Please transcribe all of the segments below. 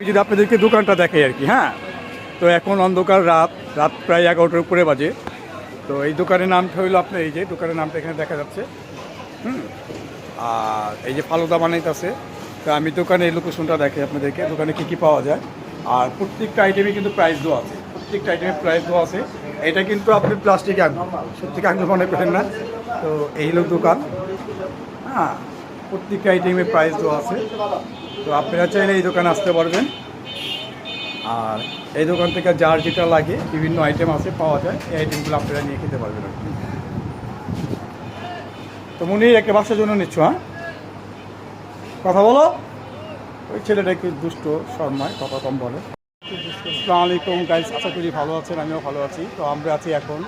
যদি আপনাদেরকে দোকানটা দেখাই আর কি হ্যাঁ? তো এখন অন্ধকার রাত রাত প্রায় এগারোটার উপরে বাজে। তো এই দোকানের নামটা হইল আপনার এই যে, দোকানের নামটা এখানে দেখা যাচ্ছে। হুম? আর এই যে ফালুদা বানাইতেছে। তো আমি দোকানে এই লোকেশনটা দেখাই আপনাদেরকে, দোকানে কী কী পাওয়া যায়। আর প্রত্যেকটা আইটেমে কিন্তু প্রাইস দেওয়া আছে। প্রত্যেকটা আইটেমে প্রাইস দেওয়া আছে। এটা কিন্তু আপনি প্লাস্টিক আনবেন সত্যি আনবেন মনে করেন না। তো এই হলো দোকান। হ্যাঁ। প্রত্যেকটা আইটেমে প্রাইস দেওয়া আছে। তো আপনারা চাইলে এই দোকানে আসতে পারবেন। আর এই দোকান থেকে যার যেটা লাগে, বিভিন্ন আইটেম আছে, পাওয়া যায়। এই আইটেমগুলো আপনারা নিয়ে খেতে পারবেন তো মনে একটা বাসার জন্য নিচ্ছ হ্যাঁ? কথা বলো। ওই ছেলেটা একটু দুষ্ট, শর্মায়, কথা কম বলে। আসসালামু আলাইকুম আশা করি ভালো আছেন, আমিও ভালো আছি। তো আমরা আছি এখন,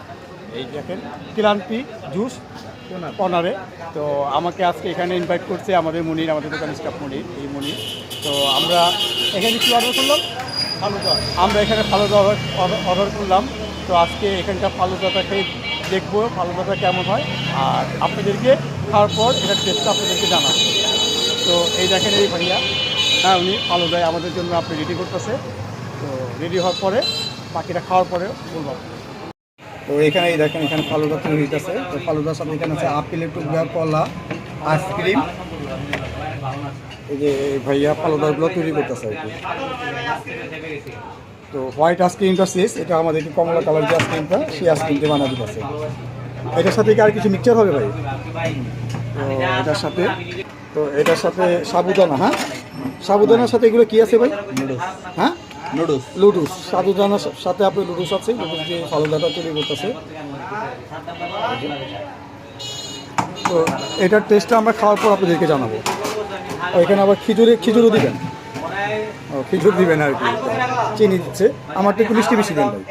এই দেখেন, ক্লান্তি, জুস। কর্নারে তো আমাকে আজকে এখানে ইনভাইট করছে আমাদের মনির আমাদের দোকান স্টাফ মনির এই মনির। তো আমরা এখানে কি অর্ডার করলাম? ফালুদা আমরা এখানে ফালুদা অর্ডার করলাম। তো আজকে এখানকার ফালুদাটা খেয়ে দেখব ফালুদাটা কেমন হয়। আর আপনাদেরকে খাওয়ার পর এটার টেস্টটা আপনাদেরকে জানাব। তো এই দেখেন এই ভাইয়া। হ্যাঁ উনি ফালুদায় আমাদের জন্য আপনি রেডি করতেছে। তো রেডি হওয়ার পরে বাকিটা খাওয়ার পরে বলব তো এখানে এই দেখেন এখানে ফালুদা তৈরি হইতেছে। তো ফালুদার সাথে এখানে আছে আপেলের টুকরা কলা আইসক্রিম। এই যে ভাইয়া ফালুদাগুলো তৈরি করতেছে আর কি। তো হোয়াইট আইসক্রিমটা শেষ এটা আমাদের একটু কমলা কালার যে আইসক্রিমটা সেই আইসক্রিমটা বানা দিতেছে। এটার সাথে কি আর কিছু মিক্সচার হবে ভাই? তো এটার সাথে তো এটার সাথে সাবুদানা হ্যাঁ? সাবুদানার সাথে এগুলো কি আছে ভাই? হ্যাঁ? নুডলস লুডুস সাবুদানার সাথে আপনি লুডুস আছে। লুডুস যে ফালুদাটা তৈরি করতেছে। তো এটার টেস্টটা আমরা খাওয়ার পর আপনাদেরকে জানাব। এখানে আবার খিচুড়ি খিচুড়ও দিবেন। ও, খিচুড়ি দিবেন আর কি। চিনি দিচ্ছে। আমারটা একটু মিষ্টি বেশি দেন ভাই।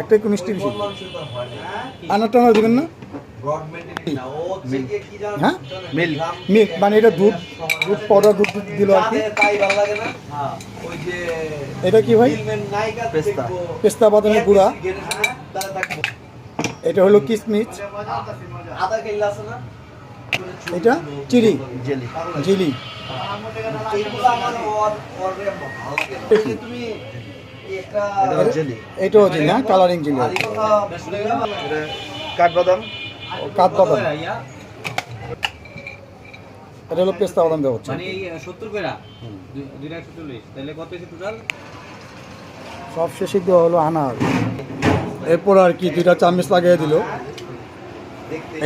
একটা একটু মিষ্টি বেশি। আনারটা আমার দিবেন না? হ্যাঁ? মিল্ক মিল্ক মানে এটা দুধ দুধ পাউডার দুধ দিল আর কি। এটা কি ভাই? পেস্তা। পেস্তা বাদামের গুঁড়া। এটা হলো কিশমিশ এটা? জেলি। জিলি। এটা জেলি। এটাও জিলি হ্যাঁ? Colouring jelly. কাঠবাদাম। কাঠ বাদাম। এটা হলো পেস্তা বাদাম দেওয়া হচ্ছে। মানে এই সত্তর কইরা দুইটা একশো চল্লিশ। তাহলে কত হয়েছে টোটাল সব শেষে দেওয়া হলো আনার। এরপর আর কি দুইটা চামচ লাগিয়ে দিল।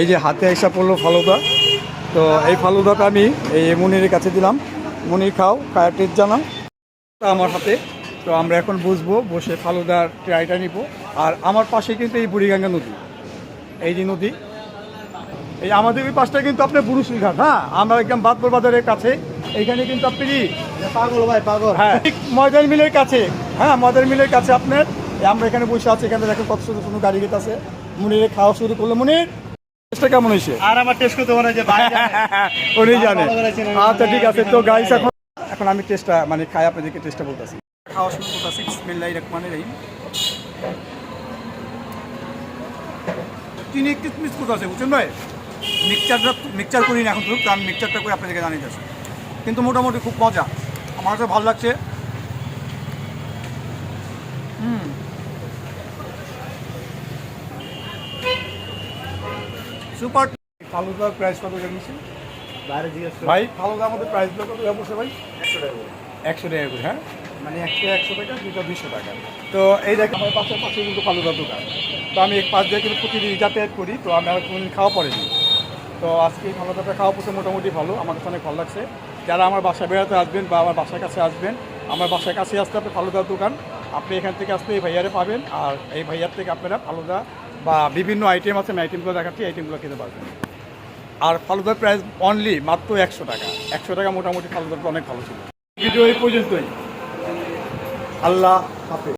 এই যে হাতে এসে পড়ল ফালুদা। তো এই ফালুদাটা আমি এই মুনিরের কাছে দিলাম। মুনির খাও টেস্ট জানাও। তা আমার হাতে। তো আমরা এখন বুঝব বসে ফালুদার ট্রাইটা নিব। আর আমার পাশে কিন্তু এই বুড়িগঙ্গা নদী। এই যে নদী এই আমাদের ওই পাশটা কিন্তু আপনার বুরুশুল ঘাট হ্যাঁ? আমরা একদম বাদপুর বাজারের কাছে। এইখানে কিন্তু আপনি পাগল ভাই পাগল। হ্যাঁ ময়দান মিলের কাছে হ্যাঁ ময়দান মিলের কাছে আপনার আমরা এখানে বসে আছি এখানে দেখেন কত সুন্দর সুন্দর গাড়ি গেছে আছে মুনিরে খাওয়া শুরু করল। মুনির টেস্টটা কেমন হয়েছে? আর আমার টেস্ট করতে মনে উনি জানে। আচ্ছা ঠিক আছে তো গাইস এখন এখন আমি টেস্টটা মানে খাই আপনাদেরকে টেস্টটা বলতেছি। খাওয়া শুরু করতেছি বিসমিল্লাহ রহমানির রহিম। তিনি একটু মিস করতেছে বুঝছেন ভাই? মিক্সচারটা মিক্সচার করি না এখন তো তো আমি মিক্সচারটা করে আপনাদেরকে জানিয়ে যাচ্ছি কিন্তু মোটামুটি খুব মজা। আমার কাছে ভালো লাগছে। হুম। সুপার ফালুদার প্রাইস কত জানিয়েছেন বাইরে জিজ্ঞেস ভাই? ফালুদার মধ্যে প্রাইসগুলো কত? পড়ছে ভাই? একশো টাকা একশো টাকা করে হ্যাঁ? মানে একটা একশো টাকা দুটো দুশো টাকা। তো এই দেখ আমার পাশের পাশে কিন্তু ফালুদার দোকান। তো আমি এই পাশ দিয়ে কিন্তু প্রতিদিন যাতায়াত করি তো আমি আর কোনোদিন খাওয়া পড়েনি। তো আজকে এই ফালুদাটা খাওয়া পড়ছে মোটামুটি ভালো, আমার কাছে অনেক ভালো লাগছে। যারা আমার বাসায় বেড়াতে আসবেন বা আমার বাসার কাছে আসবেন, আমার বাসার কাছে আসতে হবে ফালুদার দোকান। আপনি এখান থেকে আসলে এই ভাইয়ারে পাবেন আর এই ভাইয়ার থেকে আপনারা ফালুদা বা বিভিন্ন আইটেম আছে, আমি আইটেমগুলো দেখাচ্ছি আইটেমগুলো খেতে পারবেন। আর ফালুদার প্রাইস অনলি মাত্র একশো টাকা। একশো টাকা মোটামুটি ফালুদার অনেক ভালো ছিল। ভিডিও এই পর্যন্তই। আল্লাহ হাফেজ।